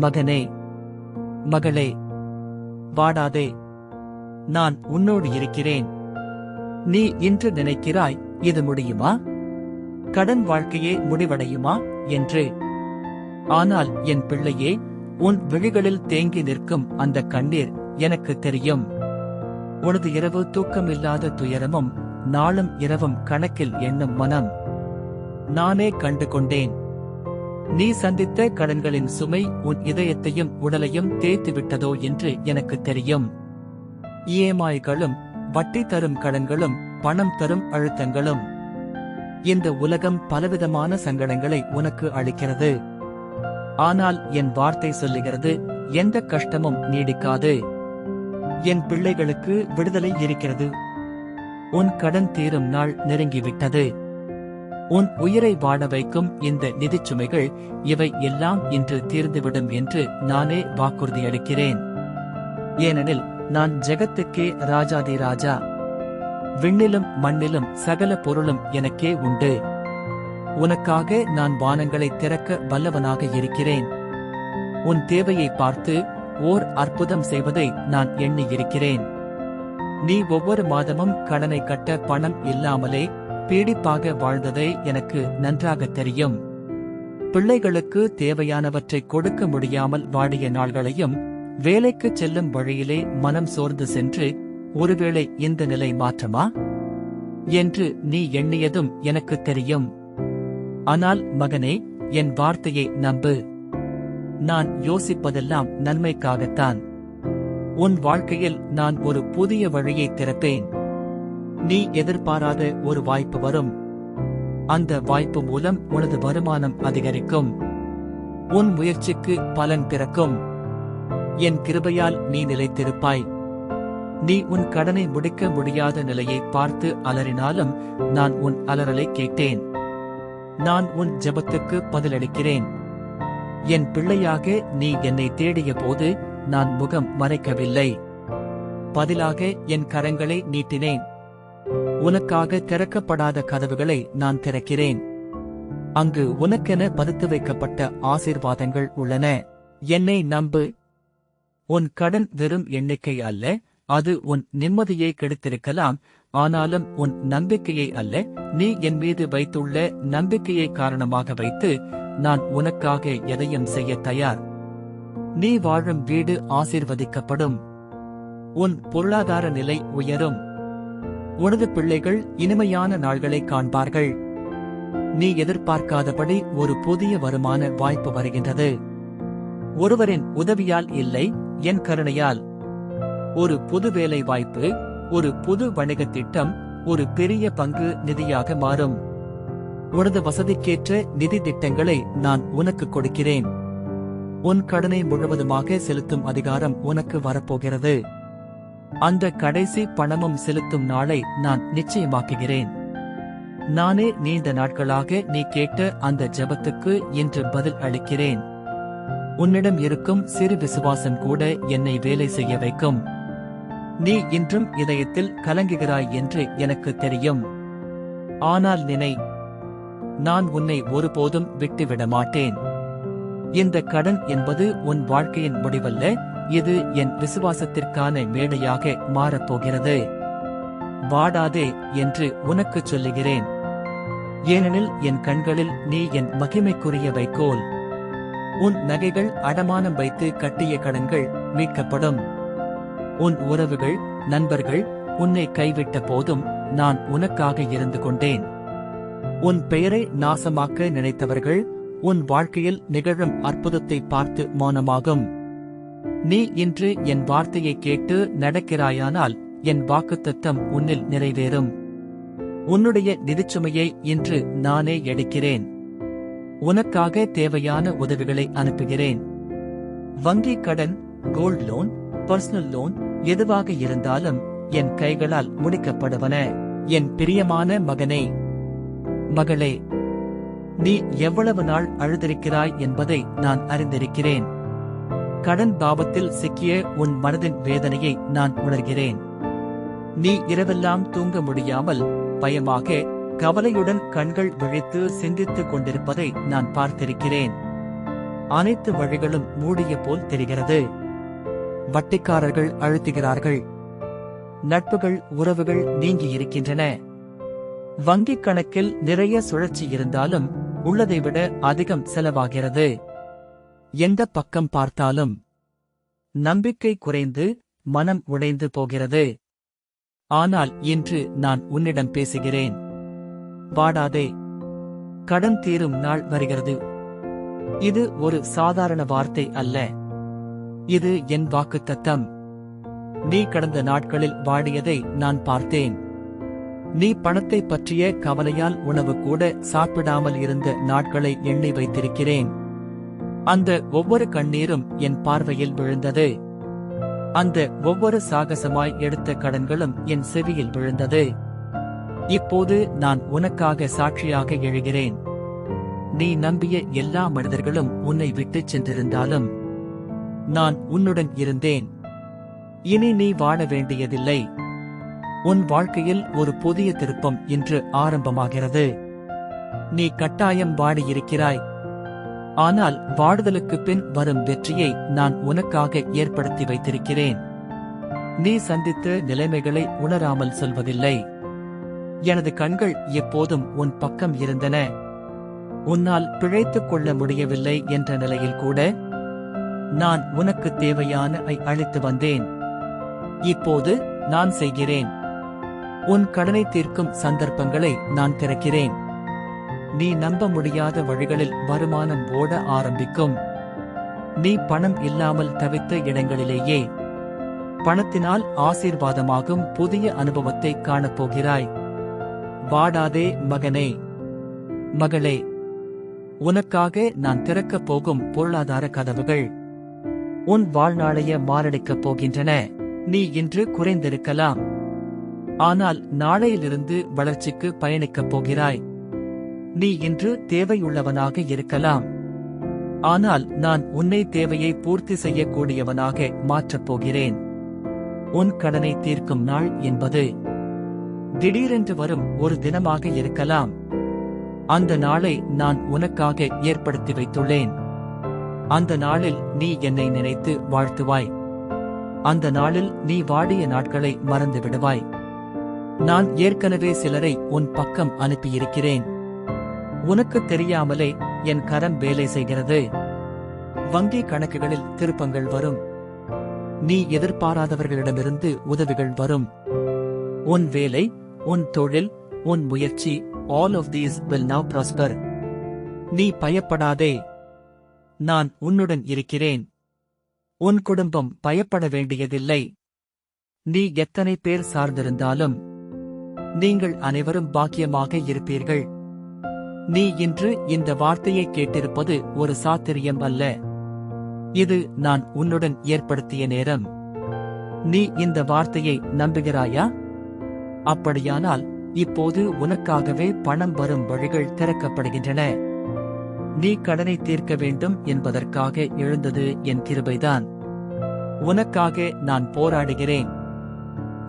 மகனே மகளே வாடாதே நான் உன்னோடு இருக்கிறேன். நீ இன்று நினைக்கிறாய் இது முடியுமா? கடன் வாழ்க்கையே முடிவடையுமா என்று. ஆனால் என் பிள்ளையே உன் விழிகளில் தேங்கி நிற்கும் அந்த கண்ணீர் எனக்கு தெரியும். உனது இரவு தூக்கமில்லாத துயரமும் நாளும் இரவும் கணக்கில் என்னும் மனம். நானே கண்டு கொண்டேன். நீ சந்தித்த கடன்களின் சுமை உன் இதயத்தையும் உடலையும் தேய்த்து விட்டதோ என்று எனக்கு தெரியும். இஎம்ஐகளும் வட்டி தரும் கடன்களும் பணம் தரும் அழுத்தங்களும் இந்த உலகம் பலவிதமான சங்கடங்களை உனக்கு அளிக்கிறது. ஆனால் என் வார்த்தை சொல்லுகிறது எந்த கஷ்டமும் நீடிக்காது. என் பிள்ளைகளுக்கு விடுதலை இருக்கிறது. உன் கடன் தீரும் நாள் நெருங்கிவிட்டது. உன் உயிரை வாழ வைக்கும் இந்த நிதிச் சுமைகள் இவை எல்லாம் இன்று தீர்ந்துவிடும் என்று நானே வாக்குறுதியளிக்கிறேன் ஏனெனில் நான் ஜெகத்துக்கே ராஜாதி ராஜா. விண்ணிலும் மண்ணிலும் சகல பொருளும் எனக்கே உண்டு. உனக்காக நான் வானங்களை திறக்க வல்லவனாக இருக்கிறேன். உன் தேவையை பார்த்து ஓர் அற்புதம் செய்வதை நான் எண்ணி இருக்கிறேன். நீ ஒவ்வொரு மாதமும் கடனை கட்ட பணம் இல்லாமலே பீடிப்பாக வாழ்ந்ததை எனக்கு நன்றாக தெரியும். பிள்ளைகளுக்கு தேவையானவற்றை கொடுக்க முடியாமல் வாடிய நாள்களையும் வேலைக்கு செல்லும் வழியிலே மனம் சோர்ந்து சென்று ஒருவேளை இந்த நிலை மாற்றமா? என்று நீ எண்ணியதும் எனக்கு தெரியும். ஆனால் மகனே என் வார்த்தையை நம்பு. நான் யோசிப்பதெல்லாம் நன்மைக்காகத்தான். உன் வாழ்க்கையில் நான் ஒரு புதிய வழியை திறப்பேன். நீ எதிர்பாராத ஒரு வாய்ப்பு வரும். அந்த வாய்ப்பு மூலம் உனது வருமானம் அதிகரிக்கும். உன் முயற்சிக்கு பலன் பிறக்கும். என் கிருபையால் நீ நிலைத்திருப்பாய். நீ உன் கடனை முடிக்க முடியாத நிலையை பார்த்து அலறினாலும் நான் உன் அலறலை கேட்டேன். நான் உன் ஜபத்துக்கு பதிலளிக்கிறேன். என் பிள்ளையாக நீ என்னை தேடிய போது நான் முகம் மறைக்கவில்லை. பதிலாக என் கரங்களை நீட்டினேன். உனக்காக திறக்கப்படாத கதவுகளை நான் திறக்கிறேன். அங்கு உனக்கென பதுத்து வைக்கப்பட்ட ஆசீர்வாதங்கள் உள்ளன. என்னை நம்பு. உன் கடன் வெறும் எண்ணிக்கை அல்ல. அது உன் நிம்மதியை கெடுத்திருக்கலாம். ஆனாலும் உன் நம்பிக்கையை அல்ல. நீ என் மீது வைத்துள்ள நம்பிக்கையை காரணமாக வைத்து நான் உனக்காக எதையும் செய்ய தயார். நீ வாழும் வீடு ஆசிர்வதிக்கப்படும். உன் பொருளாதார நிலை உயரும். உனது பிள்ளைகள் இனிமையான நாள்களை காண்பார்கள். நீ எதிர்பார்க்காதபடி ஒரு புதிய வருமான வாய்ப்பு வருகின்றது. ஒருவரின் உதவியால் இல்லை என் கருணையால். ஒரு புது வேலை வாய்ப்பு ஒரு புது வணிகத் திட்டம் ஒரு பெரிய பங்கு நிதியாக மாறும். உனது வசதிக்கேற்ற நிதி திட்டங்களை நான் உனக்கு கொடுக்கிறேன். உன் கடனை முழுவதுமாக செலுத்தும் அதிகாரம் உனக்கு வரப்போகிறது. அந்த கடைசி பணமும் செலுத்தும் நாளை நான் நிச்சயமாக்குகிறேன். நானே நீண்ட நாட்களாக நீ கேட்ட அந்த ஜெபத்துக்கு இன்று பதில் அளிக்கிறேன். உன்னிடம் இருக்கும் சிறு விசுவாசம் கூட என்னை வேலை செய்ய வைக்கும். நீ இன்றும் இதயத்தில் கலங்குகிறாய் என்று எனக்கு தெரியும். ஆனால் நினை நான் உன்னை ஒருபோதும் விட்டுவிட மாட்டேன். இந்த கடன் என்பது உன் வாழ்க்கையின் முடிவல்ல இது என் விசுவாசத்திற்கான மேடையாக மாறப்போகிறது வாடாதே என்று உனக்கு சொல்லுகிறேன். ஏனெனில் என் கண்களில் நீ என் மகிமைக்குரிய வைக்கோல். உன் நகைகள் அடமானம் வைத்து கட்டிய கடன்கள் மீட்கப்படும். உன் உறவுகள் நண்பர்கள் உன்னை கைவிட்ட போதும் நான் உனக்காக இருந்து கொண்டேன். உன் பெயரை நாசமாக்க நினைத்தவர்கள் உன் வாழ்க்கையில் நிகழும் அற்புதத்தை பார்த்து மௌனமாகும். நீ இன்று என் வார்த்தையை கேட்டு நடக்கிறாயானால் என் வாக்குத்தத்தம் உன்னில் நிறைவேறும். உன்னுடைய நிதிச்சுமையை இன்று நானே எடுக்கிறேன். உனக்காக தேவையான உதவிகளை அனுப்புகிறேன். வங்கி கடன் கோல்ட் லோன் பர்சனல் லோன் எதுவாக இருந்தாலும் என் கைகளால் முடிக்கப்படுவன. என் பிரியமான மகனே மகளே நீ எவ்வளவு நாள் அழுதிருக்கிறாய் என்பதை நான் அறிந்திருக்கிறேன். கடன் பாவத்தில் சிக்கிய உன் மனதின் வேதனையை நான் உணர்கிறேன். நீ இரவெல்லாம் தூங்க முடியாமல் பயமாக கவலையுடன் கண்கள் விழித்து சிந்தித்துக் கொண்டிருப்பதை நான் பார்த்திருக்கிறேன். அனைத்து வழிகளும் மூடிய போல் தெரிகிறது. வட்டிக்காரர்கள் அழுத்துகிறார்கள். நட்புகள் உறவுகள் நீங்கி இருக்கின்றன. வங்கிக் கணக்கில் நிறைய சுழற்சி இருந்தாலும் உள்ளதை விட அதிகம் செலவாகிறது. எந்த பக்கம் பார்த்தாலும் நம்பிக்கை குறைந்து மனம் உடைந்து போகிறது. ஆனால் இன்று நான் உன்னிடம் பேசுகிறேன். வாடாதே கடன் தீரும் நாள் வருகிறது. இது ஒரு சாதாரண வார்த்தை அல்ல. இது என் வாக்குத்தத்தம். நீ கடந்த நாட்களில் வாடியதை நான் பார்த்தேன். நீ பணத்தை பற்றிய கவலையால் உணவு கூட சாப்பிடாமல் இருந்த நாட்களை எண்ணி வைத்திருக்கிறேன். அந்த ஒவ்வொரு கண்ணீரும் என் பார்வையில் விழுந்தது. அந்த ஒவ்வொரு சாகசமாய் எடுத்த கடன்களும் என் செவியில் விழுந்தது. இப்போது நான் உனக்காக சாட்சியாக எழுகிறேன். நீ நம்பிய எல்லா மனிதர்களும் உன்னை விட்டுச் சென்றிருந்தாலும் நான் உன்னுடன் இருந்தேன். இனி நீ வாழ வேண்டியதில்லை. உன் வாழ்க்கையில் ஒரு புதிய திருப்பம் இன்று ஆரம்பமாகிறது. நீ கட்டாயம் வாடியிருக்கிறாய். ஆனால் வாடுதலுக்கு பின் வரும் வெற்றியை நான் உனக்காக ஏற்படுத்தி வைத்திருக்கிறேன். நீ சந்தித்த நிலைமைகளை உணராமல் சொல்வதில்லை. எனது கண்கள் எப்போதும் உன் பக்கம் இருந்தன. உன்னால் பிழைத்துக் கொள்ள முடியவில்லை என்ற நிலையில் கூட நான் உனக்கு தேவையான ஐ அழைத்து வந்தேன். இப்போது நான் செய்கிறேன். உன் கடனை தீர்க்கும் சந்தர்ப்பங்களை நான் திறக்கிறேன். நீ நம்ப முடியாத வழிகளில் வருமானம் ஓட ஆரம்பிக்கும். நீ பணம் இல்லாமல் தவித்த இடங்களிலேயே பணத்தினால் ஆசீர்வாதமாகும் புதிய அனுபவத்தை காணப்போகிறாய். வாடாதே மகனே. மகளே உனக்காக நான் திறக்கப் போகும் பொருளாதார கதவுகள் உன் வாழ்நாளைய மாரடைக்கப் போகின்றன. நீ இன்று குறைந்திருக்கலாம். ஆனால் நாளையிலிருந்து வளர்ச்சிக்கு பயணிக்கப் போகிறாய். நீ இன்று தேவையுள்ளவனாக இருக்கலாம். ஆனால் நான் உன்னை தேவையை பூர்த்தி செய்யக்கூடியவனாக மாற்றப் போகிறேன். உன் கடனை தீர்க்கும் நாள் என்பது. திடீரென்று வரும் ஒரு தினமாக இருக்கலாம். அந்த நாளை நான் உனக்காக ஏற்படுத்தி வைத்துள்ளேன். அந்த நாளில் நீ என்னை நினைத்து வாழ்த்துவாய். அந்த நாளில் நீ வாடிய நாட்களை மறந்து விடுவாய் நான் ஏற்கனவே சிலரை உன் பக்கம் அனுப்பியிருக்கிறேன். உனக்கு தெரியாமலே என் கரம் வேலை செய்கிறது. வங்கி கணக்குகளில் திருப்பங்கள் வரும். நீ எதிர்பாராதவர்களிடமிருந்து உதவிகள் வரும். உன் வேலை உன் தொழில் உன் முயற்சி all of these will now prosper நீ பயப்படாதே. நான் உன்னுடன் இருக்கிறேன். உன் குடும்பம் பயப்பட வேண்டியதில்லை. நீ எத்தனை பேர் சார்ந்திருந்தாலும் நீங்கள் அனைவரும் பாக்கியமாக இருப்பீர்கள். நீ இன்று இந்த வார்த்தையை கேட்டிருப்பது ஒரு சாத்திரியம் அல்ல. இது நான் உன்னுடன் ஏற்படுத்திய நேரம். நீ இந்த வார்த்தையை நம்புகிறாயா? அப்படியானால் இப்போது உனக்காகவே பணம் வரும் வழிகள் திறக்கப்படுகின்றன. நீ கடனை தீர்க்க வேண்டும் என்பதற்காக எழுந்தது என் கிருபைதான். உனக்காக நான் போராடுகிறேன்.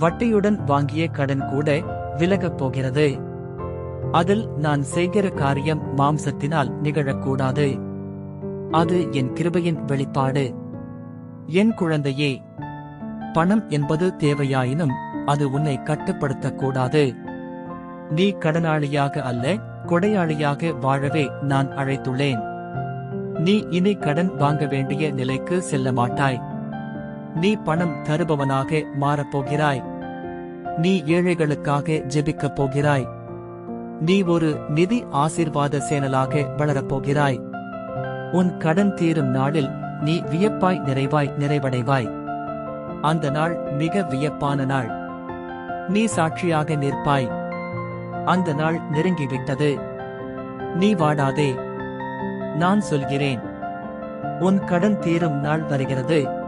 வட்டியுடன் வாங்கிய கடன் கூட விலகப் போகிறது. அதில் நான் செய்கிற காரியம் மாம்சத்தினால் நிகழக்கூடாது. அது என் கிருபையின் வெளிப்பாடு. என் குழந்தையே பணம் என்பது தேவையாயினும் அது உன்னை கட்டுப்படுத்தக்கூடாது. நீ கடனாளியாக அல்ல கொடையாளியாக வாழவே நான் அழைத்துள்ளேன். நீ இனி கடன் வாங்க வேண்டிய நிலைக்கு செல்ல மாட்டாய். நீ பணம் தருபவனாக மாறப்போகிறாய். நீ ஏழைகளுக்காக ஜெபிக்கப் போகிறாய். நீ ஒரு நிதி ஆசீர்வாத சேனலாக வளரப்போகிறாய். உன் கடன் தீரும் நாளில் நீ வியப்பாய் நிறைவாய் நிறைவடைவாய். அந்த நாள் மிக வியப்பான நாள். நீ சாட்சியாக நிற்பாய். அந்த நாள் நெருங்கிவிட்டது. நீ வாடாதே. நான் சொல்கிறேன். உன் கடன் தீரும் நாள் வருகிறது.